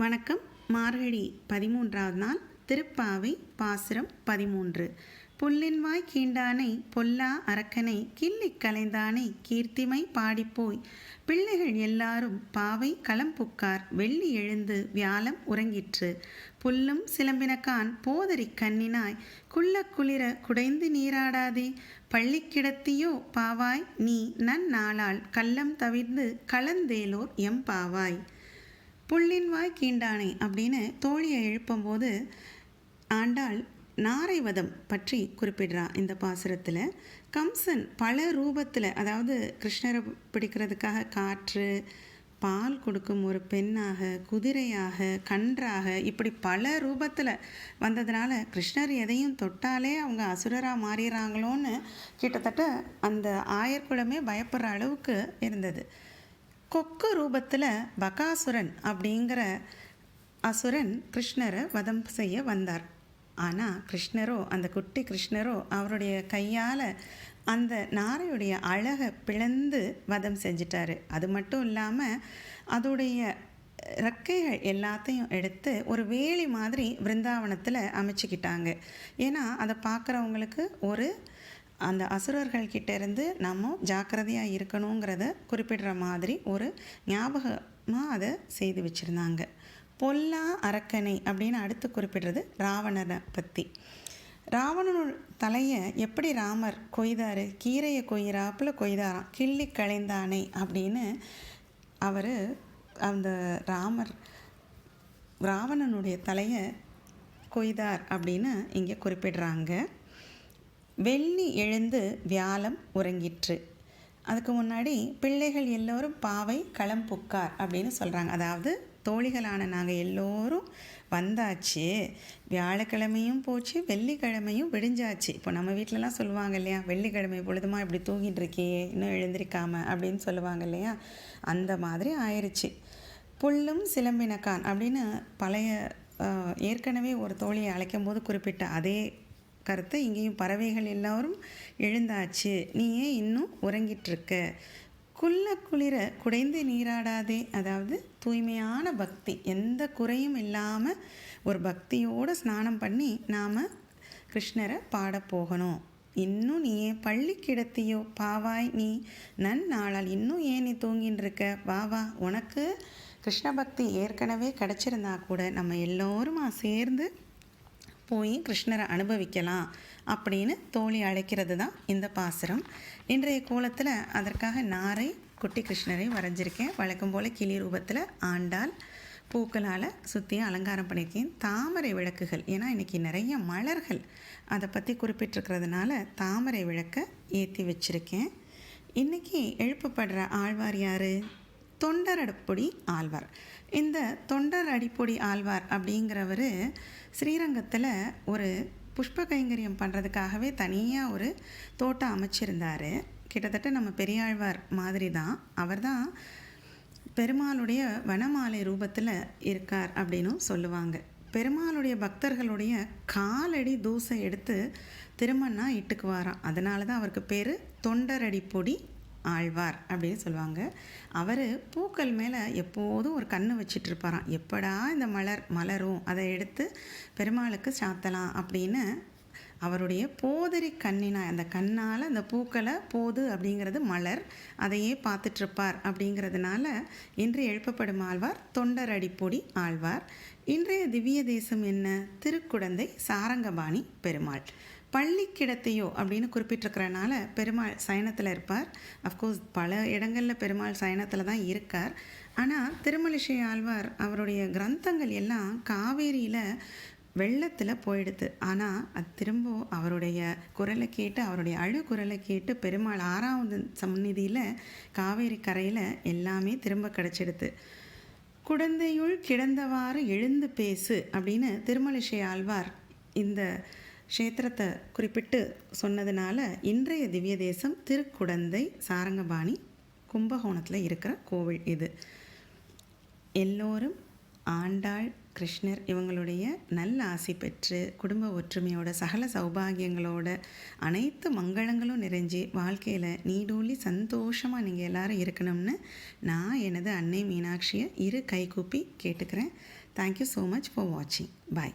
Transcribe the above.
வணக்கம். மார்கழி பதிமூன்றாவது நாள் திருப்பாவை பாசுரம் பதிமூன்று. புல்லின்வாய் கீண்டானை பொல்லா அரக்கனை கிள்ளிக் கலைந்தானை கீர்த்திமை பாடிப்போய். பிள்ளைகள் எல்லாரும் பாவை களம்புக்கார் வெள்ளி எழுந்து வியாழம் உறங்கிற்று. புல்லும் சிலம்பினக்கான் போதறி கண்ணினாய் குள்ள குளிர குடைந்து நீராடாதே. பள்ளி கிடத்தியோ பாவாய் நீ நன்னாளால் கள்ளம் தவிர்ந்து களந்தேலோர் எம் பாவாய். புள்ளின் வாய் கீண்டானை அப்படின்னு தோழியை எழுப்பும்போது ஆண்டாள் நாரைவதம் பற்றி குறிப்பிடுறான் இந்த பாசுரத்தில். கம்சன் பல ரூபத்தில் அதாவது கிருஷ்ணரை பிடிக்கிறதுக்காக காற்று பால் கொடுக்கும் ஒரு பெண்ணாக குதிரையாக கன்றாக இப்படி பல ரூபத்தில் வந்ததுனால கிருஷ்ணர் எதையும் தொட்டாலே அவங்க அசுரராக மாறிடுறாங்களோன்னு கிட்டத்தட்ட அந்த ஆயர்குலமே பயப்படுற அளவுக்கு இருந்தது. கொக்கு ரூபத்தில் பகாசுரன் அப்படிங்கிற அசுரன் கிருஷ்ணரை வதம் செய்ய வந்தார். ஆனால் கிருஷ்ணரோ அந்த குட்டி கிருஷ்ணரோ அவருடைய கையால் அந்த நாரையுடைய அழகை பிளந்து வதம் செஞ்சிட்டாரு. அது மட்டும் இல்லாமல் அதோடைய ரெக்கைகள் எல்லாத்தையும் எடுத்து ஒரு வேலி மாதிரி பிருந்தாவனத்தில் அமைச்சிக்கிட்டாங்க. ஏன்னா அதை பார்க்குறவங்களுக்கு ஒரு அந்த அசுரர்கள் கிட்ட இருந்து நம்ம ஜாக்கிரதையாக இருக்கணுங்கிறத குறிப்பிடுற மாதிரி ஒரு ஞாபகமாக அதை செய்து வச்சுருந்தாங்க. பொல்லா அரக்கனை அப்படின்னு அடுத்து குறிப்பிடுறது ராவணனை பற்றி ராவணனோட தலையை எப்படி ராமர் கொய்தார்? கீரையை கொய்கிறாப்புல கொய்தாராம். கிள்ளி களைந்தானே அப்படின்னு அவர் அந்த ராமர் ராவணனுடைய தலையை கொய்தார் அப்படின்னு இங்கே குறிப்பிடுறாங்க. வெள்ளி எழுந்து வியாழம் உறங்கிற்று. அதுக்கு முன்னாடி பிள்ளைகள் எல்லோரும் பாவை களம் புக்கார் அப்படின்னு சொல்கிறாங்க அதாவது தோழிகளான நாங்கள் எல்லோரும் வந்தாச்சு. வியாழக்கிழமையும் போச்சு வெள்ளிக்கிழமையும் விடிஞ்சாச்சு. இப்போ நம்ம வீட்டிலலாம் சொல்லுவாங்க இல்லையா வெள்ளிக்கிழமை பொழுதுமா இப்படி தூங்கிட்டு இருக்கியே இன்னும் எழுந்திருக்காம அப்படின்னு சொல்லுவாங்க இல்லையா? அந்த மாதிரி ஆயிடுச்சு புல்லும் சிலம்பினக்கான் அப்படின்னு பழைய ஏற்கனவே ஒரு தோழியை அழைக்கும் போது குறிப்பிட்ட அதே கருத்தை இங்கேயும் பறவைகள் எல்லோரும் எழுந்தாச்சு. நீ ஏன் இன்னும் உறங்கிட்டுருக்க? குள்ள குளிர குடைந்து நீராடாதே. அதாவது தூய்மையான பக்தி. எந்த குறையும் இல்லாமல் ஒரு பக்தியோடு ஸ்நானம் பண்ணி நாம் கிருஷ்ணரை பாட போகணும். இன்னும் நீ ஏன் பள்ளி கிடத்தியோ பாவாய் நீ நன்னாளால் இன்னும் ஏன் நீ தூங்கின்னு இருக்க வா வா. உனக்கு கிருஷ்ண பக்தி ஏற்கனவே கிடச்சிருந்தா கூட நம்ம எல்லோருமா சேர்ந்து போய் கிருஷ்ணரை அனுபவிக்கலாம் அப்படின்னு தோழி அழைக்கிறது தான் இந்த பாசுரம். இன்றைய கோலத்தில் அதற்காக நாரை குட்டி கிருஷ்ணரை வரைஞ்சிருக்கேன். வழக்கம் போல் கிளி ரூபத்தில் ஆண்டாள் பூக்களால் சுற்றி அலங்காரம் பண்ணியிருக்கேன். தாமரை விளக்குகள் ஏன்னா இன்றைக்கி நிறைய மலர்கள் அதை பற்றி குறிப்பிட்டிருக்கிறதுனால தாமரை விளக்கை ஏற்றி வச்சுருக்கேன். இன்றைக்கி எழுப்பப்படுற ஆழ்வார் யார்? தொண்டரடுப்பொடி ஆழ்வார். இந்த தொண்டர் அடிப்பொடி ஆழ்வார் அப்படிங்கிறவர் ஸ்ரீரங்கத்தில் ஒரு புஷ்ப கைங்கரியம் பண்ணுறதுக்காகவே தனியாக ஒரு தோட்டம் அமைச்சிருந்தார். கிட்டத்தட்ட நம்ம பெரியாழ்வார் மாதிரி தான் அவர் தான் பெருமாளுடைய வனமாலை ரூபத்தில் இருக்கார் அப்படின்னும் சொல்லுவாங்க. பெருமாளுடைய பக்தர்களுடைய காலடி தூசை எடுத்து திருமண்ணா இட்டுக்குவாராம். அதனால தான் அவருக்கு பேர் தொண்டரடி பொடி ஆழ்வார் அப்படின்னு சொல்லுவாங்க. அவர் பூக்கள் மேலே எப்போதும் ஒரு கண்ணு வச்சிட்ருப்பாராம் எப்படா இந்த மலர் மலரும்? அதை எடுத்து பெருமாளுக்கு சாத்தலாம் அப்படின்னு அவருடைய போதரி கண்ணினா அந்த கண்ணால் அந்த பூக்களை போது அப்படிங்கிறது மலர் அதையே பார்த்துட்ருப்பார் அப்படிங்கிறதுனால இன்று எழுப்பப்படும் ஆழ்வார் தொண்டர் அடிப்பொடி ஆழ்வார். இன்றைய திவ்ய தேசம் என்ன? திருக்குடந்தை சாரங்கபாணி பெருமாள். பள்ளி கிடத்தையோ அப்படின்னு குறிப்பிட்டிருக்கிறனால பெருமாள் சயனத்தில் இருப்பார். அஃப்கோர்ஸ் பல இடங்களில் பெருமாள் சயனத்தில் தான் இருக்கார். ஆனால் திருமலிசை ஆழ்வார் அவருடைய கிரந்தங்கள் எல்லாம் காவேரியில் வெள்ளத்தில் போயிடுது. ஆனால் அது திரும்ப அவருடைய குரலை கேட்டு அவருடைய அழு குரலை கேட்டு பெருமாள் ஆறாவது சந்நிதியில் காவேரி கரையில் எல்லாமே திரும்ப கிடச்சிடுது. குழந்தையுள் கிடந்தவாறு எழுந்து பேசு அப்படின்னு திருமலிசை ஆழ்வார் இந்த க்ஷேத்திரத்தை குறிப்பிட்டு சொன்னதுனால இன்றைய திவ்ய தேசம் திருக்குடந்தை சாரங்கபாணி கும்பகோணத்தில் இருக்கிற கோவில் இது. எல்லோரும் ஆண்டாள் கிருஷ்ணர் இவங்களுடைய நல்ல ஆசை பெற்று குடும்ப ஒற்றுமையோட சகல சௌபாகியங்களோட அனைத்து மங்களங்களும் நிறைஞ்சு வாழ்க்கையில் நீடூழி சந்தோஷமாக நீங்கள் எல்லாரும் இருக்கணும்னு நான் எனது அன்னை மீனாட்சியை இரு கைகூப்பி கேட்டுக்கிறேன். தேங்க்யூ ஸோ மச் ஃபார் வாட்சிங் பாய்